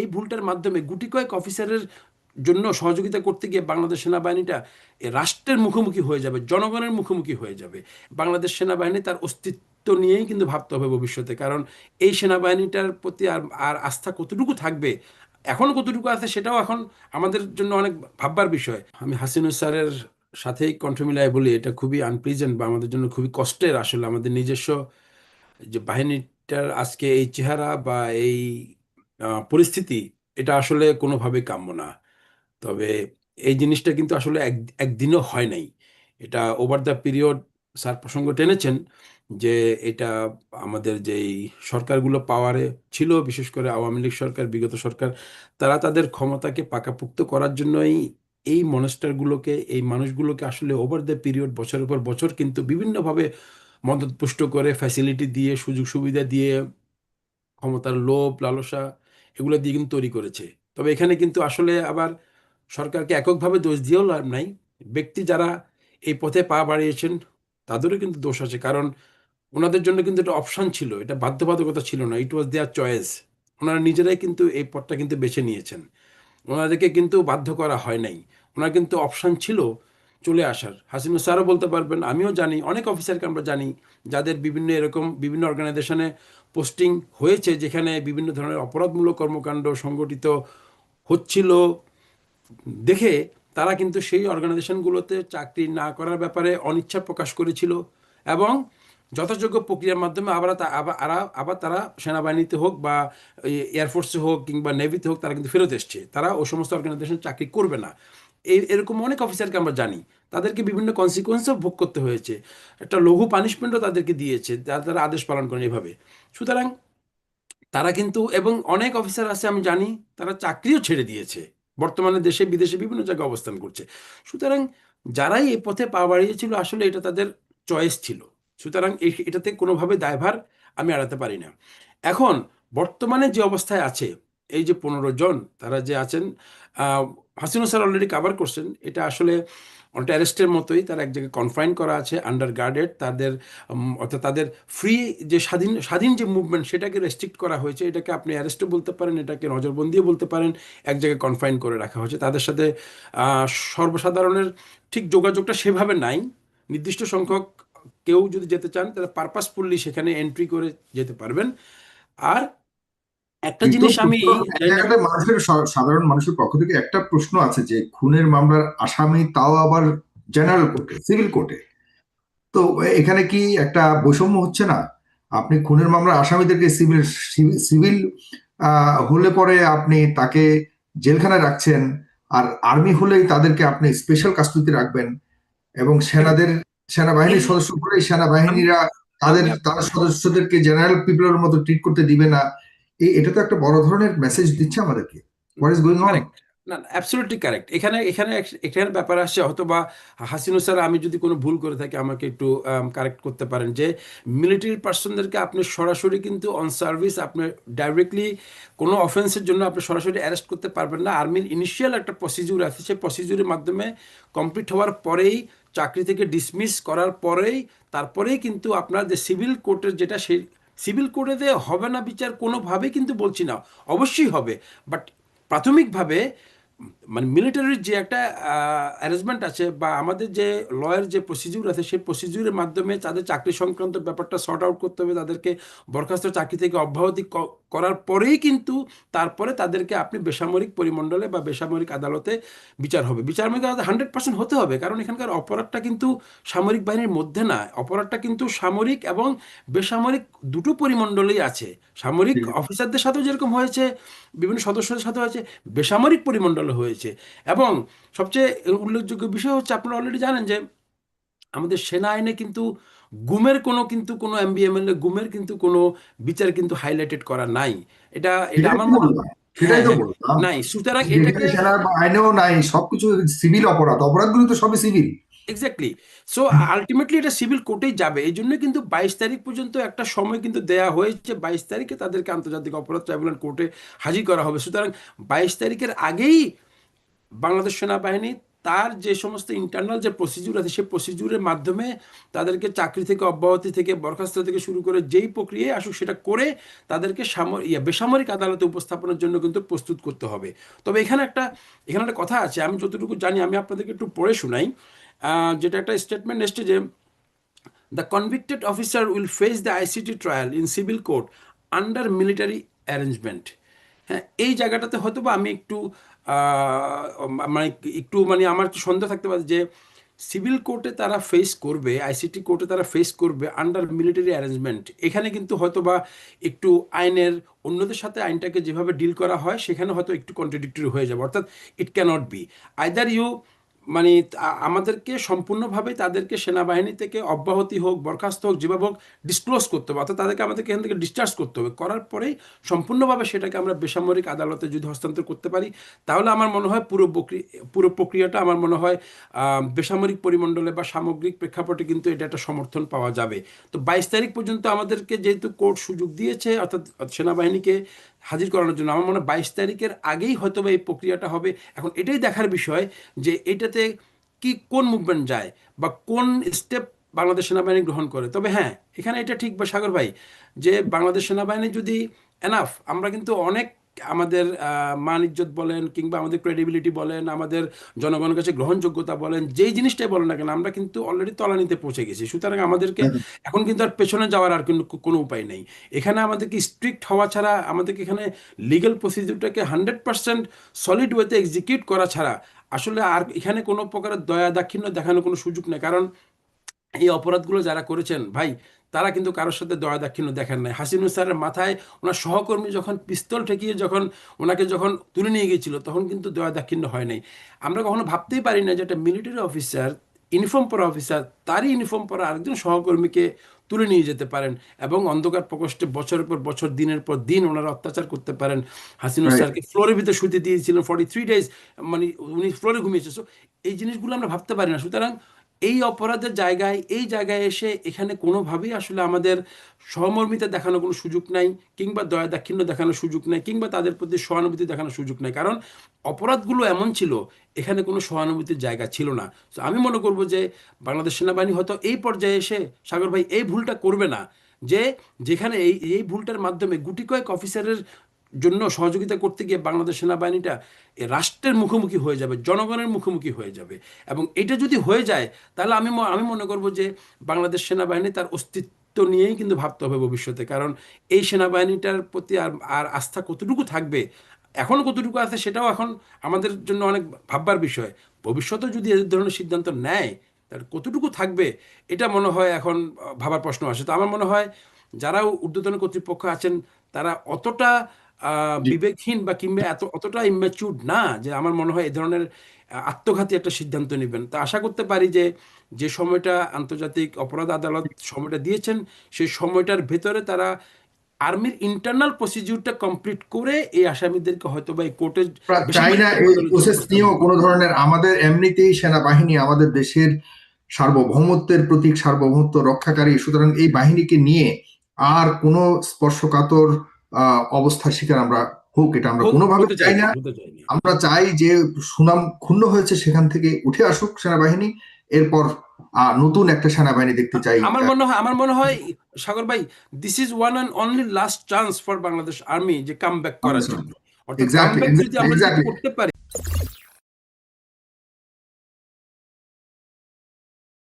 এই ভুলটার মাধ্যমে গুটি কয়েক অফিসারের জন্য সহযোগিতা করতে গিয়ে বাংলাদেশ সেনাবাহিনীটা রাষ্ট্রের মুখোমুখি হয়ে যাবে, জনগণের মুখোমুখি হয়ে যাবে। বাংলাদেশ সেনাবাহিনী তার অস্তিত্ব নিয়েই কিন্তু ভাবতে হবে ভবিষ্যতে, কারণ এই সেনাবাহিনীটার প্রতি আর আর আস্থা কতটুকু থাকবে, এখন কতটুকু আছে সেটাও এখন আমাদের জন্য অনেক ভাববার বিষয়। আমি হাসিনুর স্যারের সাথেই কণ্ঠ মিলায় বলি, এটা খুবই আনপ্লিজেন্ট বা আমাদের জন্য খুবই কষ্টের আসলে আমাদের নিজস্ব যে বাহিনীটার আজকে এই চেহারা বা এই পরিস্থিতি এটা আসলে কোনোভাবে কাম্য না। তবে এই জিনিসটা কিন্তু আসলে এক, একদিনও হয় নাই। এটা ওভার দ্য পিরিয়ড স্যার প্রসঙ্গ টেনেছেন যে এটা আমাদের যেই সরকারগুলো পাওয়ারে ছিল, বিশেষ করে আওয়ামী লীগ সরকার, বিগত সরকার, তারা তাদের ক্ষমতাকে পাকাপুক্ত করার জন্যই এই মনস্টারগুলোকে এই মানুষগুলোকে আসলে ওভার দ্য পিরিয়ড বছরের পর বছর কিন্তু বিভিন্নভাবে মদতপুষ্ট করে ফ্যাসিলিটি দিয়ে সুযোগ সুবিধা দিয়ে ক্ষমতার লোভ, লালসা এগুলো দিয়ে কিন্তু তৈরি করেছে। তবে এখানে কিন্তু আসলে আবার সরকারকে এককভাবে দোষ দিয়েও লাভ নাই। ব্যক্তি যারা এই পথে পা বাড়িয়েছেন, তাদেরও কিন্তু দোষ আছে। কারণ ওনাদের জন্য কিন্তু এটা অপশান ছিল, এটা বাধ্যবাধকতা ছিল না ইট ওয়াজ দেয়ার চয়েস ওনারা নিজেরাই কিন্তু এই পথটা কিন্তু বেছে নিয়েছেন। ওনাদেরকে কিন্তু বাধ্য করা হয় নাই। ওনার কিন্তু অপশান ছিল চলে আসার। হাসিনুর স্যারও বলতে পারবেন, আমিও জানি, অনেক অফিসারকে আমরা জানি, যাদের বিভিন্ন এরকম বিভিন্ন অর্গানাইজেশনে পোস্টিং হয়েছে, যেখানে বিভিন্ন ধরনের অপরাধমূলক কর্মকাণ্ড সংগঠিত হচ্ছিল। দেখে তারা কিন্তু সেই অর্গানাইজেশনগুলোতে চাকরি না করার ব্যাপারে অনিচ্ছা প্রকাশ করেছিল এবং যথাযোগ্য প্রক্রিয়ার মাধ্যমে আবার আবার আবার তারা সেনাবাহিনীতে হোক বা এয়ারফোর্সে হোক কিংবা নেভিতে হোক তারা কিন্তু ফেরত এসছে। তারা ও সমস্ত অর্গানাইজেশন চাকরি করবে না। এরকম অনেক অফিসারকে আমরা জানি। তাদেরকে বিভিন্ন কনসিকোয়েন্সও ভোগ করতে হয়েছে। একটা লঘু পানিশমেন্টও তাদেরকে দিয়েছে। তারা আদেশ পালন করেন এভাবে। সুতরাং তারা কিন্তু, এবং অনেক অফিসার আছে আমি জানি, তারা চাকরিও ছেড়ে দিয়েছে। বর্তমানে দেশে, বিদেশে বিভিন্ন জায়গায় অবস্থান করছে। সুতরাং যারাই এই পথে পা বাড়িয়েছিল, আসলে এটা তাদের চয়েস ছিল। সুতরাং এটাতে কোনোভাবে দায়ভার আমি এড়াতে পারি না। এখন বর্তমানে যে অবস্থায় আছে, এই যে পনেরো জন, তারা যে আছেন হাসিনা স্যার অলরেডি কাভার করছেন। এটা আসলে অনেকটা অ্যারেস্টের মতোই, তারা এক জায়গায় কনফাইন করা আছে আন্ডার গার্ডেড তাদের অর্থাৎ তাদের ফ্রি যে স্বাধীন স্বাধীন যে মুভমেন্ট সেটাকে রেস্ট্রিক্ট করা হয়েছে, এটাকে আপনি অ্যারেস্টও বলতে পারেন, এটাকে নজরবন্দিও বলতে পারেন, এক জায়গায় কনফাইন করে রাখা হয়েছে। তাদের সাথে সর্বসাধারণের ঠিক যোগাযোগটা সেভাবে নাই। নির্দিষ্ট সংখ্যক কেউ যদি যেতে চান তাহলে পারপাসফুল্লি সেখানে এন্ট্রি করে যেতে পারবেন। আর একটা জিনিস আমি মানুষের সাধারণ মানুষের পক্ষ থেকে একটা প্রশ্ন আছে যে খুনের মামলার আসামি তাও আবার জেনারেল কোর্টে সিভিল কোর্টে। তো এখানে কি একটা বৈষম্য হচ্ছে না? আপনি খুনের মামলার আসামিদেরকে সিভিল সিভিল হলে পরে আপনি তাকে জেলখানায় রাখছেন আর আর্মি হলেই তাদেরকে আপনি স্পেশাল কাস্টডিতে রাখবেন এবং সেনাদের সেনাবাহিনীর সদস্য করে সেনাবাহিনীরা তাদের তার সদস্যদেরকে জেনারেল পিপলের মতো ট্রিট করতে দিবে না। এটা তো একটা বড় ধরনের মেসেজ দিচ্ছে আমাদেরকে। হোয়াট ইজ গোয়িং অন না অ্যাবসলিউটলি কারেক্ট এখানে এখানে এখানে ব্যাপার আসছে হয়তো বা হাসিনুর স্যার, আমি যদি কোনো ভুল করে থাকি, আমাকে একটু কারেক্ট করতে পারেন যে মিলিটারি পার্সনদেরকে আপনি সরাসরি কিন্তু অন সার্ভিস আপনি ডাইরেক্টলি কোনো অফেন্সের জন্য আপনি সরাসরি অ্যারেস্ট করতে পারবেন না। আর্মির ইনিশিয়াল একটা প্রসিডিউর আছে, সেই প্রসিডিউরের মাধ্যমে কমপ্লিট হওয়ার পরেই, চাকরি থেকে ডিসমিস করার পরেই, তারপরেই কিন্তু আপনার যে সিভিল কোর্টের যেটা, সেই সিভিল কোর্টেতে হবে না বিচার কোনোভাবেই কিন্তু বলছি না, অবশ্যই হবে। বাট প্রাথমিকভাবে মানে মিলিটারির যে একটা অ্যারেঞ্জমেন্ট আছে বা আমাদের যে লয়ের যে প্রসিডিউর আছে, সেই প্রসিডিউরের মাধ্যমে তাদের চাকরি সংক্রান্ত ব্যাপারটা সর্ট আউট করতে হবে, তাদেরকে বরখাস্ত চাকরি থেকে অব্যাহতি করার পরেই কিন্তু তারপরে তাদেরকে আপনি বেসামরিক পরিমণ্ডলে বা বেসামরিক আদালতে বিচার হবে। বিচারমরিক আদালতে হান্ড্রেড পার্সেন্ট হতে হবে কারণ এখানকার অপরাধটা কিন্তু সামরিক বাহিনীর মধ্যে না। অপরাধটা কিন্তু সামরিক এবং বেসামরিক দুটো পরিমণ্ডলেই আছে। সামরিক অফিসারদের সাথেও যেরকম হয়েছে বিভিন্ন সদস্যদের সাথে হয়েছে বেসামরিক পরিমণ্ডলে হয়েছে। এবং সবচেয়ে উল্লেখযোগ্য বিষয় হচ্ছে আপনারা অলরেডি জানেন যে আমাদের সেনা আইনে কিন্তু গুমের কোনো কিন্তু কোনো এমবিএমএল গুমের কিন্তু কোনো বিচার কিন্তু হাইলাইটেড করা নাই। এটা এটা আমার মনে হ্যাঁ, বললাম। নাই সুতরাং এটাকে আইনেও নাই সবকিছু সিভিল অপরাধ। অপরাধগুলো তো সবই সিভিল এক্স্যাক্টলি সো আলটিমেটলি এটা সিভিল কোর্টেই যাবে। এই জন্য কিন্তু বাইশ তারিখ পর্যন্ত একটা সময় কিন্তু দেয়া হয়েছে। বাইশ তারিখে তাদেরকে আন্তর্জাতিক অপরাধ ট্রাইব্যুনাল কোর্টে হাজির করা হবে। সুতরাং বাইশ তারিখের আগেই বাংলাদেশ সেনাবাহিনী তার যে সমস্ত ইন্টারনাল যে প্রসিডিউর আছে, সেই প্রসিডিউরের মাধ্যমে তাদেরকে চাকরি থেকে, অব্যাহতি থেকে, বরখাস্ত থেকে শুরু করে যেই প্রক্রিয়ায় আসুক সেটা করে তাদেরকে সামর, ইয়া, বেসামরিক আদালতে উপস্থাপনের জন্য কিন্তু প্রস্তুত করতে হবে তবে এখানে একটা এখানে একটা কথা আছে, আমি যতটুকু জানি, আমি আপনাদেরকে একটু পড়ে শোনাই যেটা একটা স্টেটমেন্ট এসছে যে, The convicted officer will face the ICT trial in civil court under military arrangement. হ্যাঁ এই জায়গাটাতে হয়তো বা আমি একটু মানে একটু মানে আমার একটু সন্দেহ থাকতে পারে যে সিভিল কোর্টে তারা ফেস করবে আইসিটি কোর্টে তারা ফেস করবে আন্ডার মিলিটারি অ্যারেঞ্জমেন্ট এখানে কিন্তু হয়তো বা একটু আইনের অন্যদের সাথে আইনটাকে যেভাবে ডিল করা হয়, সেখানে হয়তো একটু কন্ট্রাডিক্টরি হয়ে যাবে। অর্থাৎ it cannot be either you মানে আমাদেরকে সম্পূর্ণভাবে তাদেরকে সেনাবাহিনী থেকে অব্যাহতি হোক, বরখাস্ত হোক, যেভাবে হোক ডিসক্লোজ করতে হবে। অর্থাৎ তাদেরকে আমাদেরকে এখান থেকে ডিসচার্জ করতে হবে। করার পরেই সম্পূর্ণভাবে সেটাকে আমরা বেসামরিক আদালতে যদি হস্তান্তর করতে পারি, তাহলে আমার মনে হয় পুরো প্রক্রিয়া পুরো প্রক্রিয়াটা আমার মনে হয় বেসামরিক পরিমণ্ডলে বা সামগ্রিক প্রেক্ষাপটে কিন্তু এটা একটা সমর্থন পাওয়া যাবে। তো বাইশ তারিখ পর্যন্ত আমাদেরকে যেহেতু কোর্ট সুযোগ দিয়েছে, অর্থাৎ সেনাবাহিনীকে হাজির করানোর জন্য। আমার মনে হয় বাইশ তারিখের আগেই হয়তো এই প্রক্রিয়াটা হবে। এখন এটাই দেখার বিষয় যে এটাতে কি কোন মুভমেন্ট যায় বা কোন স্টেপ বাংলাদেশ সেনাবাহিনী গ্রহণ করে। তবে হ্যাঁ এখানে এটা ঠিক বা সাগর ভাই, যে বাংলাদেশ সেনাবাহিনী যদি এনাফ আমরা কিন্তু অনেক আমাদের মান ইজ্জত বলেন কিংবা আমাদের ক্রেডিবিলিটি বলেন আমাদের জনগণের কাছে গ্রহণযোগ্যতা বলেন যেই জিনিসটাই বলেন না কেন আমরা কিন্তু অলরেডি তলানিতে পৌঁছে গেছি। সুতরাং আমাদেরকে এখন কিন্তু আর পেছনে যাওয়ার আর কিন্তু কোনো উপায় নেই। এখানে আমাদেরকে স্ট্রিক্ট হওয়া ছাড়া আমাদেরকে এখানে লিগ্যাল প্রসিডিউরটাকে হান্ড্রেড পার্সেন্ট সলিড ওয়েতে এক্সিকিউট করা ছাড়া আসলে আর এখানে কোনো প্রকারের দয়া দাক্ষিণ্য দেখানোর কোনো সুযোগ নেই। কারণ এই অপরাধগুলো যারা করেছেন ভাই তারা কিন্তু কারোর সাথে দয়া দাক্ষিণ্য দেখেন নাই। হাসিনুর স্যারের মাথায় ওনার সহকর্মী যখন পিস্তল ঠেকিয়ে যখন ওনাকে যখন তুলে নিয়ে গিয়েছিল তখন কিন্তু দয়া দাক্ষিণ্য হয় নাই। আমরা কখনো ভাবতেই পারি না যে একটা মিলিটারি অফিসার ইউনিফর্ম পরা অফিসার তারই ইউনিফর্ম পরা আরেকজন সহকর্মীকে তুলে নিয়ে যেতে পারেন এবং অন্ধকার প্রকোষ্ঠে বছরের পর বছর দিনের পর দিন ওনারা অত্যাচার করতে পারেন। Right. স্যারকে ফ্লোরের ভিতরে শুতে দিয়েছিলেন ফর্টি থ্রি ডেজ মানে উনি ফ্লোরে ঘুমিয়েছে। সো এই জিনিসগুলো আমরা ভাবতে পারি না। সুতরাং এই অপরাধের জায়গায়, এই জায়গায় এসে এখানে কোনোভাবেই আসলে আমাদের সহমর্মিতা দেখানোর কোনো সুযোগ নাই, কিংবা দয়া দাক্ষিণ্য দেখানোর সুযোগ নাই, কিংবা তাদের প্রতি সহানুভূতি দেখানোর সুযোগ নাই। কারণ অপরাধগুলো এমন ছিল, এখানে কোনো সহানুভূতির জায়গা ছিল না। তো আমি মনে করব যে বাংলাদেশ সেনাবাহিনী হয়তো এই পর্যায়ে এসে, সাগর ভাই, এই ভুলটা করবে না। যে যেখানে এই এই ভুলটার মাধ্যমে গুটি কয়েক অফিসারের জন্য সহযোগিতা করতে গিয়ে বাংলাদেশ সেনাবাহিনীটা রাষ্ট্রের মুখোমুখি হয়ে যাবে, জনগণের মুখোমুখি হয়ে যাবে। এবং এটা যদি হয়ে যায়, তাহলে আমি আমি মনে করব যে বাংলাদেশ সেনাবাহিনী তার অস্তিত্ব নিয়েই কিন্তু ভাবতে হবে ভবিষ্যতে। কারণ এই সেনাবাহিনীটার প্রতি আর আর আস্থা কতটুকু থাকবে, এখন কতটুকু আছে সেটাও এখন আমাদের জন্য অনেক ভাববার বিষয়। ভবিষ্যতে যদি এদের ধরনের সিদ্ধান্ত নেয় তার কতটুকু থাকবে, এটা মনে হয় এখন ভাবার প্রশ্ন আসে। তো আমার মনে হয় যারা ঊর্ধ্বতন কর্তৃপক্ষ আছেন, তারা অতটা। বিবেকহীন বা কিংবা এত অতটা ইম্যাচুর না যে আমার মনে হয় এই ধরনের আত্মঘাতী একটা সিদ্ধান্ত নেবেন। তা আশা করতে পারি যে যে সময়টা আন্তর্জাতিক অপরাধ আদালত সময়টা দিয়েছেন সেই সময়টার ভেতরে তারা আর্মির ইন্টারনাল প্রসিডিউরটা কমপ্লিট করে এই আসামিদেরকে হয়তো বা এই কোর্টে আমরা চাই না এই প্রসেস নিয়েও কোনো ধরনের আমাদের এমনিতেই সেনাবাহিনী আমাদের দেশের সার্বভৌমত্বের প্রতীক সার্বভৌমত্ব রক্ষাকারী সুতরাং এই বাহিনীকে নিয়ে আর কোনো স্পর্শকাতর অবস্থার শিকার আমরা হোক এটা আমরা কোনোভাবে চাই না। আমরা চাই যে সুনাম ক্ষুণ্ণ হয়েছে সেখান থেকে উঠে আসুক সেনাবাহিনী এরপর আহ, নতুন একটা সেনাবাহিনী দেখতে চাই। আমার মনে হয় আমার মনে হয় সাগর ভাই this is one and only last chance for Bangladesh army যে কাম ব্যাক করার জন্য। অর্থাৎ যদি আমরা করতে পারি।